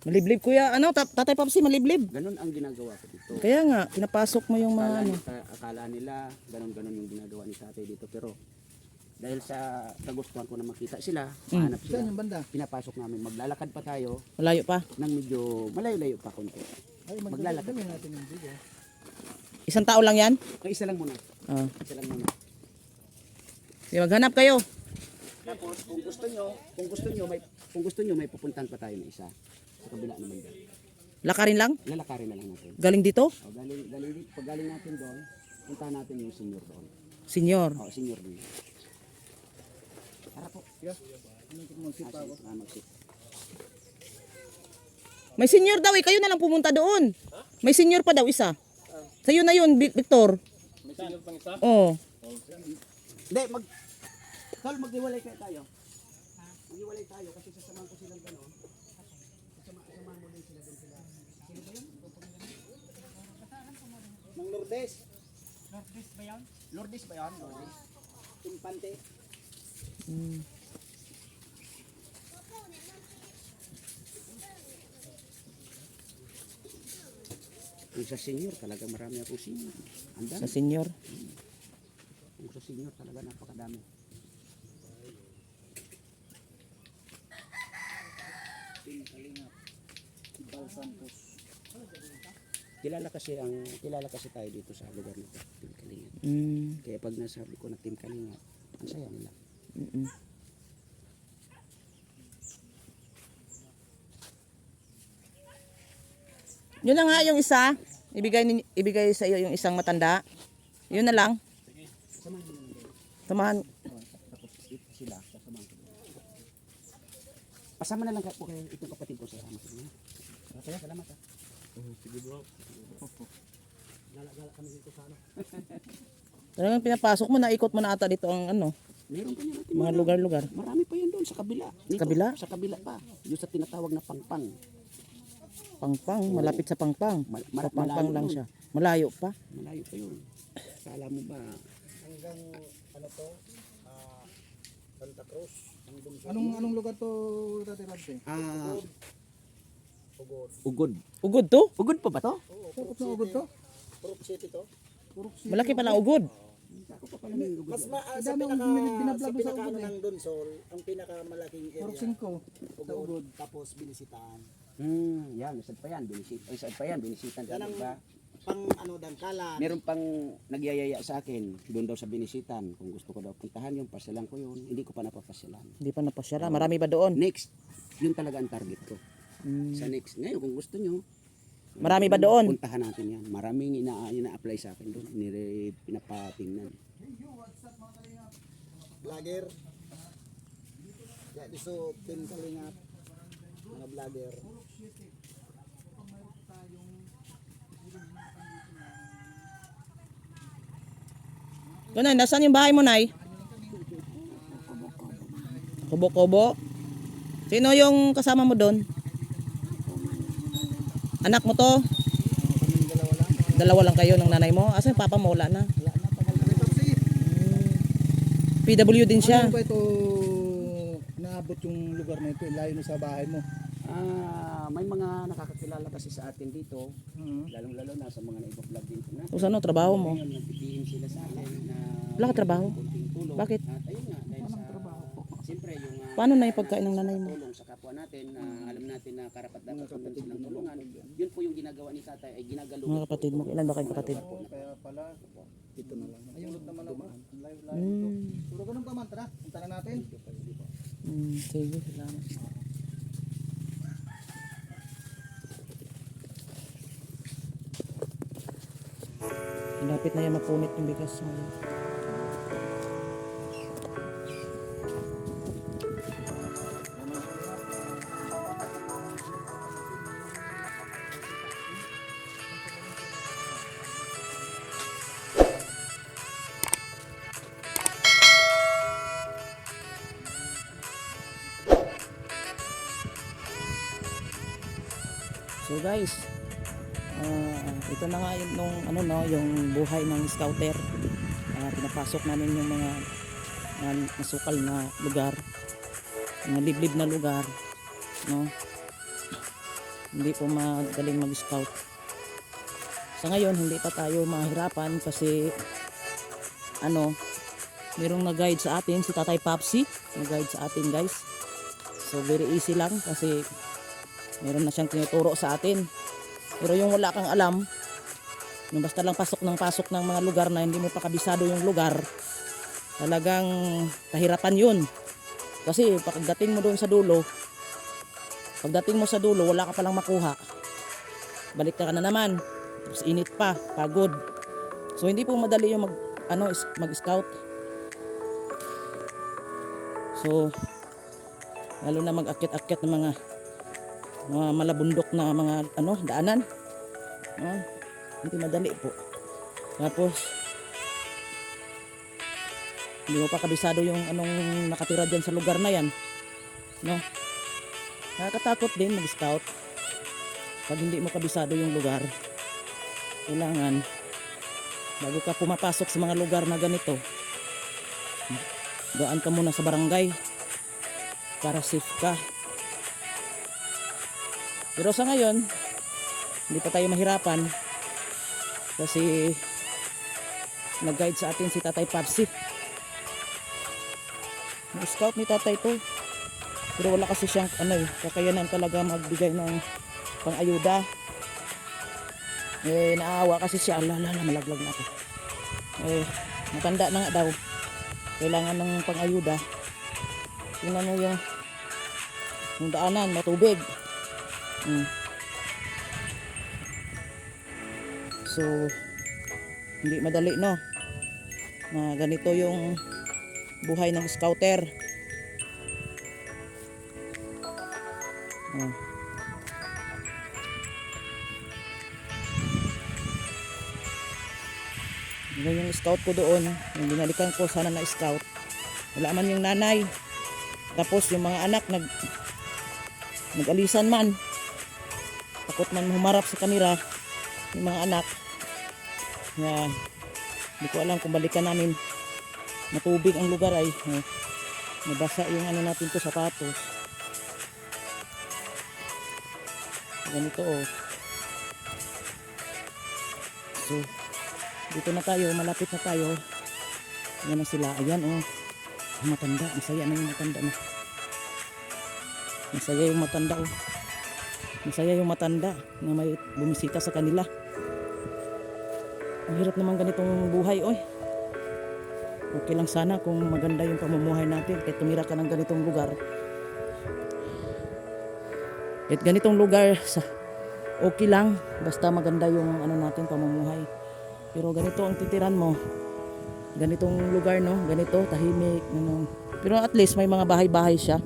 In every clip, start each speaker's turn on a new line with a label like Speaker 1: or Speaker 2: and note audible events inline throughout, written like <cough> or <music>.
Speaker 1: Maliblib kuya. Ano, ta- tatay Papsi, maliblib.
Speaker 2: Ganun ang ginagawa ko dito.
Speaker 1: Kaya nga, pinapasok mo yung mga
Speaker 2: Akala,
Speaker 1: ano.
Speaker 2: nila, akala nila ganun-ganun yung ginagawa ni tatay dito pero dahil sa kagustuhan ko na makita sila, mahanap sila.
Speaker 3: Saan yung banda?
Speaker 2: Pinapasok namin. Maglalakad pa tayo
Speaker 1: Malayo pa.
Speaker 2: nang medyo malayo-layo pa konti.
Speaker 3: Ay,
Speaker 2: Maglalakad.
Speaker 3: maglalakad natin yung video.
Speaker 1: Isang tao lang yan?
Speaker 2: Ay, isa lang muna.
Speaker 1: Ah.
Speaker 2: Isa lang muna.
Speaker 1: Sige, maghanap kayo.
Speaker 2: Tapos kung gusto nyo, kung gusto nyo may kung gusto nyo may pupuntahan pa tayo na isa sa kabila naman doon.
Speaker 1: Lakarin lang?
Speaker 2: Lalakarin na lang natin.
Speaker 1: Galing dito?
Speaker 2: O, galing, galing, dito- pag galing natin doon, puntahan natin yung senior doon.
Speaker 1: Senyor.
Speaker 2: O, senior doon. Tara po.
Speaker 3: Mag-sit
Speaker 2: Ah,
Speaker 3: ako?
Speaker 2: sige, ah, mag-sit.
Speaker 1: May senyor daw eh. Kayo na lang pumunta doon. May senyor pa daw isa. Sa'yo na yun, Vic- Victor.
Speaker 4: May senior pang isa?
Speaker 1: Oo.
Speaker 2: Hindi, mag... Tol, maghiwalay kayo tayo. Maghiwalay tayo kasi sasamahan ko silang gano'n. Sasama, sasamahan mo din sila doon sila. Sino ba yun? Mang Lourdes. Lourdes ba yan? Lourdes ba yan? Lourdes. Infante.
Speaker 1: Mm.
Speaker 2: Kung sa senior, talaga marami akong senior. Ang dami.
Speaker 1: Sa senyor.
Speaker 2: Kung sa senior, talaga napakadami. Kilala kasi ang kilala kasi tayo dito sa lugar nito, Team Kalinga.
Speaker 1: Mm.
Speaker 2: Kaya pag nasabi ko na Team Kalinga, ang saya nila.
Speaker 1: Mm-mm. Yun na nga yung isa. Ibigay, ni, ibigay sa iyo yung isang matanda. Yun na lang.
Speaker 2: Samahan.
Speaker 1: Samahan.
Speaker 2: Tapos sila. Pasama na lang po kayo itong kapatid ko sa ko. Okay, salamat ha.
Speaker 4: Sige bro.
Speaker 2: Gala-gala kami dito sa ano. <laughs>
Speaker 1: Talagang pinapasok mo, naikot mo na ata dito ang ano,
Speaker 2: Meron pa niya natin.
Speaker 1: mga lugar-lugar.
Speaker 2: Marami pa yan doon sa kabila. Dito,
Speaker 1: kabila?
Speaker 2: Sa kabila pa. Yung sa tinatawag na pangpang.
Speaker 1: Pangpang, malapit sa pangpang.
Speaker 2: Mal-
Speaker 1: Sa
Speaker 2: mal-
Speaker 1: pangpang
Speaker 2: malayo
Speaker 1: lang
Speaker 2: yun.
Speaker 1: siya. Malayo pa.
Speaker 2: Malayo pa yun. Kala mo ba?
Speaker 3: Hanggang ano to? Ah, Santa Cruz. Anong anong lugar to, Tati Ramsey?
Speaker 2: Ah,
Speaker 3: Ugod.
Speaker 2: ugod.
Speaker 1: Ugod to?
Speaker 2: Ugod pa ba to?
Speaker 3: Purok na ugod to? Purok City to? Purok City.
Speaker 1: Malaki pala ugod.
Speaker 5: Mas ma,
Speaker 3: Ang
Speaker 5: sa
Speaker 3: dami
Speaker 5: pinaka,
Speaker 3: binablog
Speaker 5: sa
Speaker 3: sa
Speaker 5: pinaka
Speaker 3: ugod
Speaker 5: ano
Speaker 3: eh.
Speaker 5: ng Donsol, ang pinakamalaking
Speaker 3: Purok
Speaker 5: area,
Speaker 3: 5. Sa
Speaker 5: ugod,
Speaker 3: ugod.
Speaker 5: tapos binisitan.
Speaker 2: Hmm, yan. Isad pa yan. Binisit, ay, isad pa yan. Binisitan
Speaker 5: Yan
Speaker 2: ka
Speaker 5: ang
Speaker 2: ba?
Speaker 5: Pang ano dangkalan.
Speaker 2: Meron pang nagyayaya sa akin. Doon daw sa binisitan. Kung gusto ko daw puntahan yung pasyalan ko yun. Hindi ko pa napapasyalan.
Speaker 1: Hindi pa napasyara. Marami ba doon?
Speaker 2: Next, yun talaga ang target ko.
Speaker 1: Mm.
Speaker 2: Sa next. Ngayon, kung gusto nyo,
Speaker 1: Marami ba doon?
Speaker 2: puntahan natin yan. Maraming ina, ina-apply sa akin doon. Nire, pinapatingnan.
Speaker 5: Vlogger. Ya, so Team Kalingap, mga vlogger.
Speaker 1: Kunay, nasaan yung bahay mo, Nay? Kubo-kubo. Sino yung kasama mo doon? Anak mo to? Dalawa lang kayo ng nanay mo? Asan yung papa mo? Wala na. Hmm. PW din siya.
Speaker 3: Ano ba ito naabot yung lugar na ito? Layo na sa bahay mo.
Speaker 2: Ah, may mga nakakakilala kasi sa atin dito,
Speaker 3: Mhm.
Speaker 2: lalong-lalo na sa mga naiba-vlog din ko na.
Speaker 1: Kung ano, trabaho mo?
Speaker 2: Ngayon, nagtitiin sila sa akin na
Speaker 1: Wala ka trabaho?
Speaker 2: tulong.
Speaker 1: Bakit?
Speaker 2: At ayun nga, dahil sa Siyempre, yung ah,
Speaker 1: Paano na yung pagkain ng nanay mo?
Speaker 2: tulong sa kapwa natin na alam natin na karapat dapat natin silang tulungan. Yun po yung ginagawa ni tatay ay ginagalo.
Speaker 1: Mga kapatid mo, ilan ba kayong kapatid?
Speaker 3: Kaya pala,
Speaker 5: Dito na lang.
Speaker 3: ayun naman ako. Layo layo.
Speaker 1: Hmm.
Speaker 3: Puro ganun pa man, tara. Punta na natin.
Speaker 1: Hmm, sige, salamat. Yan mapunit yung bigas ngayon. So guys, ito na nga yung nung, ano no, yung buhay ng scouter. Ah, pinapasok namin yung mga mga masukal na lugar, mga liblib na lugar, no. Hindi po madaling mag-scout. Sa ngayon, hindi pa tayo mahirapan kasi ano, merong nag-guide sa atin, si Tatay Papsi, nag-guide sa atin guys. So very easy lang kasi meron na siyang tinuturo sa atin. Pero yung wala kang alam, yung basta lang pasok ng pasok ng mga lugar na hindi mo pa kabisado yung lugar, talagang kahirapan yun. Kasi pagdating mo doon sa dulo, pagdating mo sa dulo, wala ka palang makuha. Balik ka na naman. Tapos init pa, pagod. So hindi po madali yung mag ano mag-scout. So lalo na mag-akyat-akyat ng mga mga malabundok na mga ano daanan. Ah, hindi madali po. Tapos hindi mo pa kabisado yung anong nakatira dyan sa lugar na yan. No? Nakakatakot din mag-scout. Pag hindi mo kabisado yung lugar, kailangan bago ka pumapasok sa mga lugar na ganito, daan ka muna sa barangay para safe ka. Pero sa ngayon, hindi pa tayo mahirapan kasi nag-guide sa atin si Tatay Papsi. Na-scout ni Tatay to. Pero wala kasi siyang ano eh, kakayanan talaga magbigay ng pang-ayuda. Eh, naawa kasi siya. Ala, ala, ala, malaglag na ako. Eh, matanda na nga daw. Kailangan ng pang-ayuda. Tingnan mo yung, yung daanan, matubig. Hmm. So, hindi madali, no? Na ganito yung buhay ng scouter. Oh. Yun yung scout ko doon. Yung binalikan ko sana na scout. Wala man yung nanay. Tapos yung mga anak nag nag-alisan man. Takot man humarap sa kanila yung mga anak. Yan. Hindi ko alam kung balikan namin. Matubig ang lugar ay. Oh. Nabasa yung ano natin to sapatos. Ganito oh. So, dito na tayo, malapit na tayo. Yan na sila. Ayan oh. Matanda, masaya na yung matanda na. Masaya yung matanda oh. Masaya yung matanda na may bumisita sa kanila. Ang hirap naman ganitong buhay, oy. Okay lang sana kung maganda yung pamumuhay natin. Kahit tumira ka ng ganitong lugar. Kahit ganitong lugar, sa, okay lang. Basta maganda yung ano natin, pamumuhay. Pero ganito ang titiran mo. Ganitong lugar, no? Ganito, tahimik. Ano. Pero at least may mga bahay-bahay siya.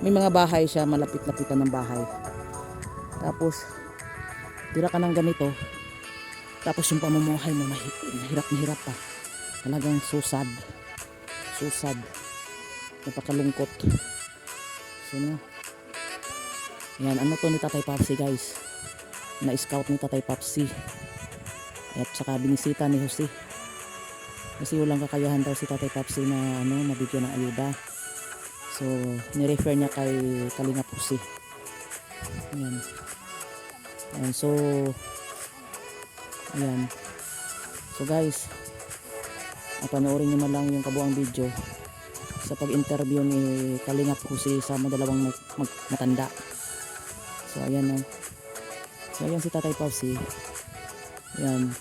Speaker 1: May mga bahay siya, malapit-lapitan ng bahay. Tapos, tira ka ng ganito. Tapos yung pamumuhay mo, mahirap na hirap pa. Talagang susad. Susad. Napakalungkot. So, no? Yan, ano to ni Tatay Papsi, guys? Na-scout ni Tatay Papsi. At saka binisita ni Jose. Kasi walang kakayahan daw si Tatay Papsi na ano, mabigyan ng ayuda. So, nirefer niya kay Kalinga Pusi. Ayan. Ayan, so, ayan. So guys, panoorin niyo man lang yung kabuang video sa pag-interview ni Kalinga Pusi sa madalawang mag, mag, matanda. So ayan no. So ayan si Tatay Pusi. Ayan.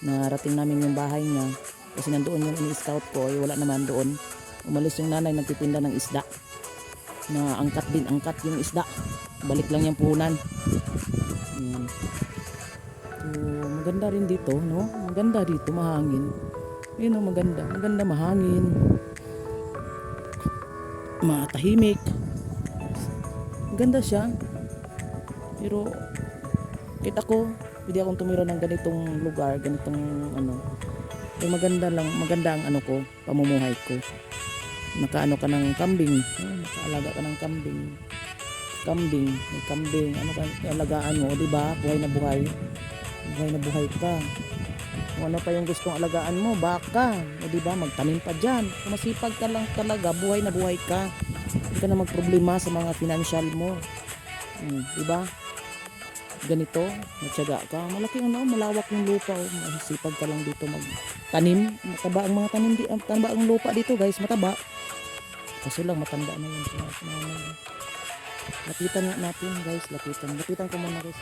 Speaker 1: Narating namin yung bahay niya kasi nandoon yung ini-scout ko ay wala naman doon. Umalis yung nanay nagtitinda ng isda. Na angkat din, angkat yung isda. Balik lang yung puhunan. Ayan. So, maganda rin dito, no? Maganda dito, mahangin. Ayun, oh, maganda. Maganda, mahangin. Matahimik. Maganda siya. Pero, kita ko, hindi akong tumira ng ganitong lugar, ganitong ano. Pero maganda lang, maganda ang ano ko, pamumuhay ko. Nakaano ka ng kambing, oh, nakaalaga ka ng kambing. Kambing, may kambing, ano ka, alagaan mo, di ba? Buhay na buhay. buhay na buhay ka. Kung ano pa yung gustong alagaan mo, baka, o di ba, magtanim pa dyan. Kung masipag ka lang talaga, buhay na buhay ka. Hindi ka na magproblema sa mga financial mo. Hmm, di ba? Ganito, matyaga ka. Malaki ano, malawak yung lupa. Oh. Masipag ka lang dito magtanim. Mataba ang mga tanim, di, mataba ang lupa dito guys, mataba. Kaso lang matanda na yun. Lapitan nga natin guys, lapitan. Lapitan ko muna guys.